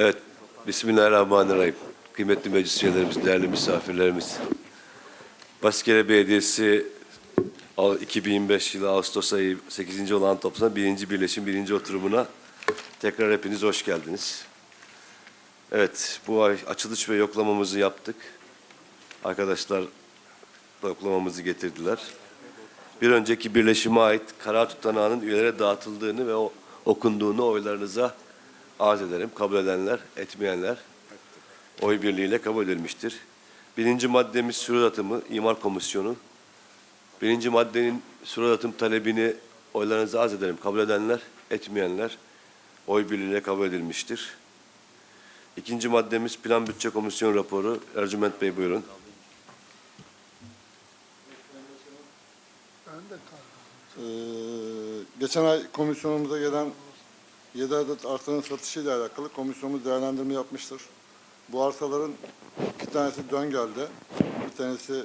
Evet, Bismillahirrahmanirrahim. Kıymetli meclis üyelerimiz, değerli misafirlerimiz. Baskele Belediyesi al- 2025 yılı Ağustos ayı 8. olan toplantı birinci birleşim birinci oturumuna tekrar hepiniz hoş geldiniz. Evet, bu ay açılış ve yoklamamızı yaptık. Arkadaşlar yoklamamızı getirdiler. Bir önceki birleşime ait karar tutanağının üyelere dağıtıldığını ve o, okunduğunu oylarınıza arz ederim. Kabul edenler, etmeyenler oy birliğiyle kabul edilmiştir. Birinci maddemiz sürü atımı, imar komisyonu. Birinci maddenin sürü atım talebini oylarınıza arz ederim. Kabul edenler, etmeyenler oy birliğiyle kabul edilmiştir. İkinci maddemiz plan bütçe komisyon raporu. Ercüment Bey buyurun. Ee, geçen ay komisyonumuza gelen 7 adet arsanın satışıyla alakalı komisyonumuz değerlendirme yapmıştır. Bu arsaların iki tanesi Döngel'de, bir tanesi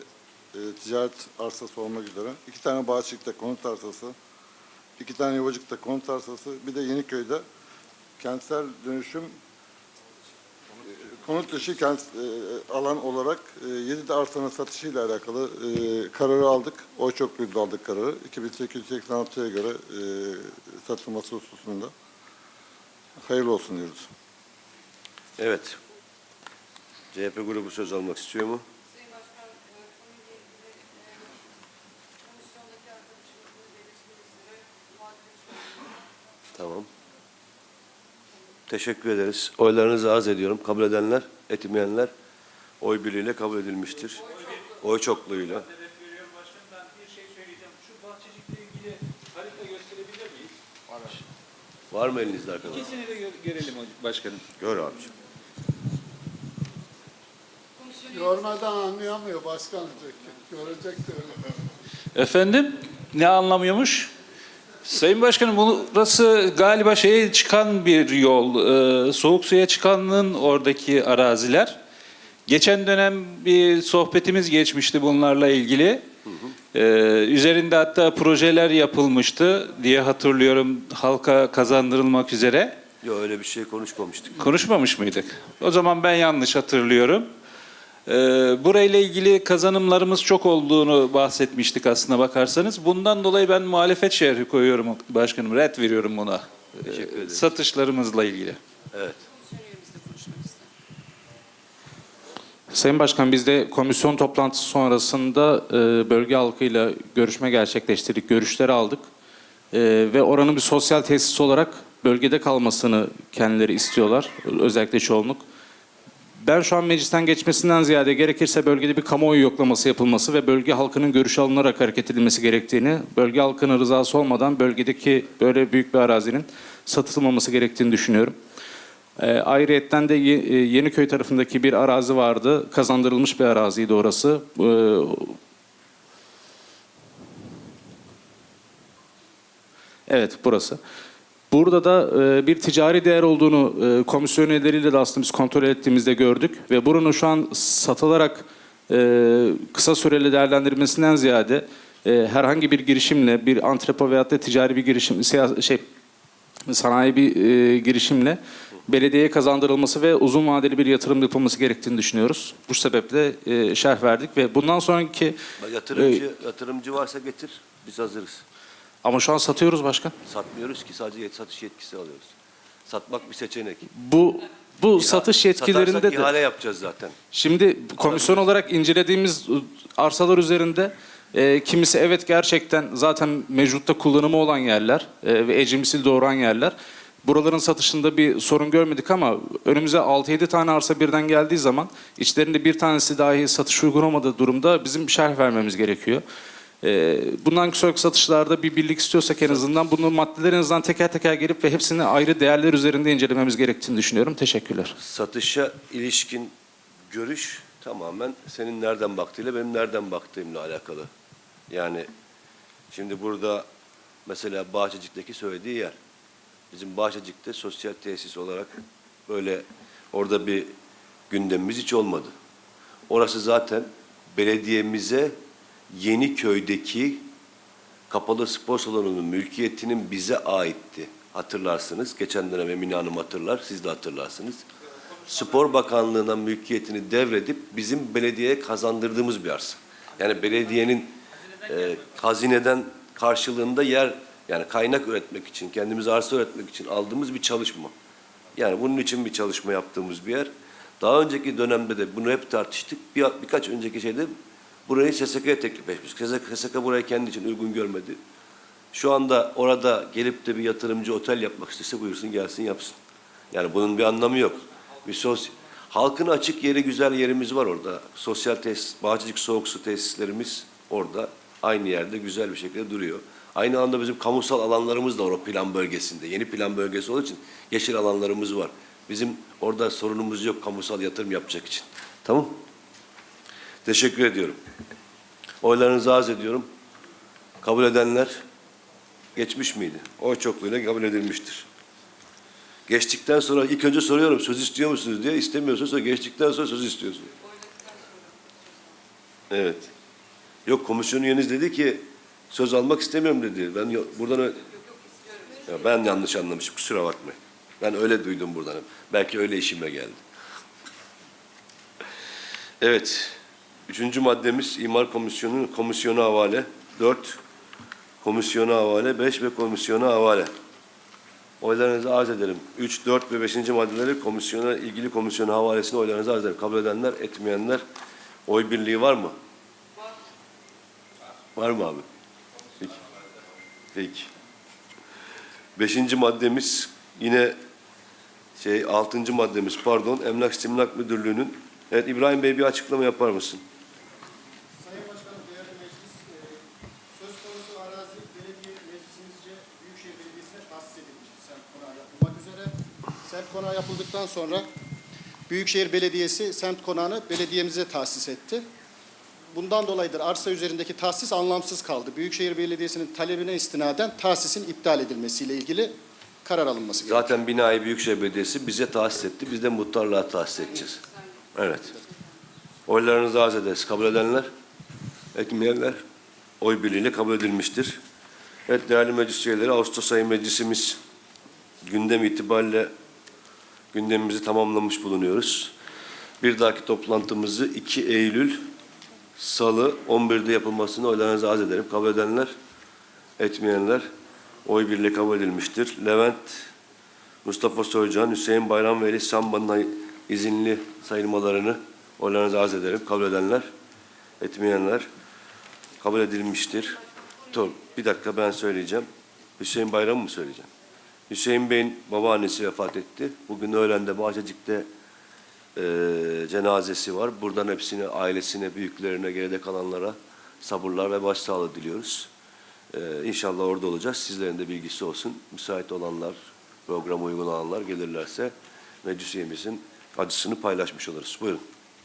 e, ticaret arsası olmak üzere, iki tane Bağçık'ta konut arsası, iki tane Yuvacık'ta konut arsası, bir de Yeniköy'de kentsel dönüşüm e, konut dışı kent e, alan olarak e, 7 de arsanın satışıyla alakalı e, kararı aldık. Oy çokluğuyla aldık kararı. 2886'ya göre e, satılması hususunda. Hayırlı olsun diyoruz. Evet. CHP grubu söz almak istiyor mu? Sayın Başkan, e, konuyla ilgili e, komisyondaki arkadaşımızın belirttiği üzere muhalefet Tamam. Teşekkür ederiz. Oylarınızı arz ediyorum. Kabul edenler, etmeyenler oy birliğiyle kabul edilmiştir. Oy çokluğuyla. Sebep veriyorum başkanım. Ben bir şey söyleyeceğim. Şu bahçecikle ilgili harita gösterebilir miyiz? Var mı elinizde arkadaşlar? İkisini de gö- görelim başkanım. Gör abiciğim. Görmeden anlayamıyor başkan Görecek de öyle. Efendim? Ne anlamıyormuş? Sayın Başkanım burası galiba şeye çıkan bir yol. Ee, soğuk suya çıkanın oradaki araziler. Geçen dönem bir sohbetimiz geçmişti bunlarla ilgili. Ee, üzerinde hatta projeler yapılmıştı diye hatırlıyorum halka kazandırılmak üzere. Yok öyle bir şey konuşmamıştık. Konuşmamış mıydık? O zaman ben yanlış hatırlıyorum. Ee, burayla ilgili kazanımlarımız çok olduğunu bahsetmiştik aslına bakarsanız. Bundan dolayı ben muhalefet şerhi koyuyorum başkanım. Red veriyorum buna. Ee, Teşekkür ederim. satışlarımızla ilgili. Evet. komisyon üyemiz de konuşmak ister. Sayın Başkan biz de komisyon toplantısı sonrasında e, bölge halkıyla görüşme gerçekleştirdik, görüşleri aldık. E, ve oranın bir sosyal tesis olarak bölgede kalmasını kendileri istiyorlar, özellikle çoğunluk. Ben şu an meclisten geçmesinden ziyade gerekirse bölgede bir kamuoyu yoklaması yapılması ve bölge halkının görüşü alınarak hareket edilmesi gerektiğini, bölge halkının rızası olmadan bölgedeki böyle büyük bir arazinin satılmaması gerektiğini düşünüyorum. E, ayrıyetten de Ye- e, Yeniköy tarafındaki bir arazi vardı. Kazandırılmış bir araziydi orası. E, evet burası. Burada da e, bir ticari değer olduğunu e, komisyon üyeleriyle de aslında biz kontrol ettiğimizde gördük. Ve buranın şu an satılarak e, kısa süreli değerlendirmesinden ziyade e, herhangi bir girişimle, bir antrepo veyahut da ticari bir girişim, şey sanayi bir e, girişimle belediyeye kazandırılması ve uzun vadeli bir yatırım yapılması gerektiğini düşünüyoruz. Bu sebeple e, şerh verdik ve bundan sonraki Yatırımcı, yatırımcı varsa getir. Biz hazırız. ama şu an satıyoruz başkan. Satmıyoruz ki sadece yet- satış yetkisi alıyoruz. Satmak bir seçenek. Bu bu İha- satış yetkilerinde de ihale yapacağız zaten. Şimdi komisyon olarak incelediğimiz arsalar üzerinde e, kimisi evet gerçekten zaten mevcutta kullanımı olan yerler e, ve ecimisil doğuran yerler. Buraların satışında bir sorun görmedik ama önümüze 6-7 tane arsa birden geldiği zaman içlerinde bir tanesi dahi satış uygun olmadığı durumda bizim şerh vermemiz gerekiyor. E, bundan sonraki satışlarda bir birlik istiyorsak en azından bunu maddeler en azından teker teker gelip ve hepsini ayrı değerler üzerinde incelememiz gerektiğini düşünüyorum. Teşekkürler. Satışa ilişkin görüş tamamen senin nereden baktığıyla benim nereden baktığımla alakalı. Yani şimdi burada mesela Bahçecik'teki söylediği yer. Bizim Bahçecik'te sosyal tesis olarak böyle orada bir gündemimiz hiç olmadı. Orası zaten belediyemize Yeniköy'deki kapalı spor salonunun mülkiyetinin bize aitti. hatırlarsınız. Geçen dönem Emine Hanım hatırlar, siz de hatırlarsınız. Spor Bakanlığı'na mülkiyetini devredip bizim belediyeye kazandırdığımız bir arsa. Yani belediyenin e, hazineden karşılığında yer yani kaynak üretmek için, kendimize arsa üretmek için aldığımız bir çalışma. Yani bunun için bir çalışma yaptığımız bir yer. Daha önceki dönemde de bunu hep tartıştık. Bir, birkaç önceki şeyde burayı SSK'ya teklif etmiş. SSK, SSK burayı kendi için uygun görmedi. Şu anda orada gelip de bir yatırımcı otel yapmak istese buyursun gelsin yapsın. Yani bunun bir anlamı yok. Bir sos halkın açık yeri güzel yerimiz var orada. Sosyal tesis, Bağcıcık soğuk su tesislerimiz orada. Aynı yerde güzel bir şekilde duruyor. Aynı anda bizim kamusal alanlarımız da o plan bölgesinde. Yeni plan bölgesi olduğu için yeşil alanlarımız var. Bizim orada sorunumuz yok kamusal yatırım yapacak için. Tamam? Teşekkür ediyorum. Oylarınızı arz ediyorum. Kabul edenler geçmiş miydi? Oy çokluğuyla kabul edilmiştir. Geçtikten sonra ilk önce soruyorum söz istiyor musunuz diye istemiyorsunuz sonra geçtikten sonra söz istiyorsunuz. Evet. Yok komisyon üyeniz dedi ki söz almak istemiyorum dedi. Ben yo- buradan ö- ya ben yanlış anlamışım kusura bakmayın. Ben öyle duydum buradan. Belki öyle işime geldi. Evet. Üçüncü maddemiz imar komisyonu komisyona havale. Dört komisyona havale. Beş ve komisyona havale. Oylarınızı arz ederim. 3, 4 ve 5. maddeleri komisyona, ilgili komisyona havalesine oylarınızı arz ederim. Kabul edenler, etmeyenler oy birliği var mı? Var mı abi? Peki. Peki. Beşinci maddemiz yine şey altıncı maddemiz pardon Emlak İstimlak Müdürlüğü'nün Evet İbrahim Bey bir açıklama yapar mısın? Sayın Başkanım, değerli meclis, e, söz konusu arazi belediye meclisimizce Büyükşehir Belediyesi'ne tahsis edilmiştir semt konağı yapılmak üzere. Semt konağı yapıldıktan sonra Büyükşehir Belediyesi semt konağını belediyemize tahsis etti. Bundan dolayıdır arsa üzerindeki tahsis anlamsız kaldı. Büyükşehir Belediyesi'nin talebine istinaden tahsisin iptal edilmesiyle ilgili karar alınması gerekiyor. Zaten binayı Büyükşehir Belediyesi bize tahsis etti. Biz de muhtarlığa tahsis edeceğiz. Evet. Oylarınızı arz ederiz. Kabul edenler, etmeyenler oy birliğiyle kabul edilmiştir. Evet değerli meclis üyeleri Ağustos ayı meclisimiz gündem itibariyle gündemimizi tamamlamış bulunuyoruz. Bir dahaki toplantımızı 2 Eylül Salı 11'de yapılmasını oylarınızı arz ederim. Kabul edenler, etmeyenler oy birliği kabul edilmiştir. Levent, Mustafa Soycan, Hüseyin Bayram ve Elif Samba'nın izinli sayılmalarını oylarınızı arz ederim. Kabul edenler, etmeyenler kabul edilmiştir. Dur, bir dakika ben söyleyeceğim. Hüseyin Bayram mı söyleyeceğim? Hüseyin Bey'in babaannesi vefat etti. Bugün öğlende Bahçecik'te eee, cenazesi var. Buradan hepsine, ailesine, büyüklerine, geride kalanlara sabırlar ve başsağlığı diliyoruz. Ee, inşallah orada olacağız. Sizlerin de bilgisi olsun. Müsait olanlar, programa uygun olanlar gelirlerse meclis üyemizin acısını paylaşmış oluruz. Buyurun.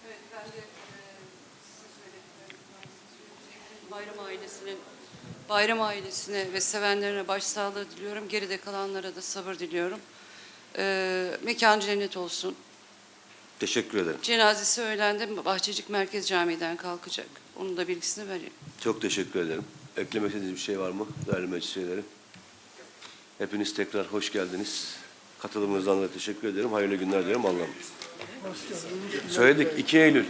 E. Bayram ailesinin Bayram ailesine ve sevenlerine başsağlığı diliyorum. Geride kalanlara da sabır diliyorum. E, mekan cennet olsun. Teşekkür ederim. Cenazesi öğlende Bahçecik Merkez Camii'den kalkacak. Onun da bilgisini vereyim. Çok teşekkür ederim. Eklemek istediğiniz bir şey var mı değerli meclis üyeleri? Hepiniz tekrar hoş geldiniz. Katılımınızdan da teşekkür ederim. Hayırlı günler dilerim. Allah'ım. Söyledik 2 Eylül.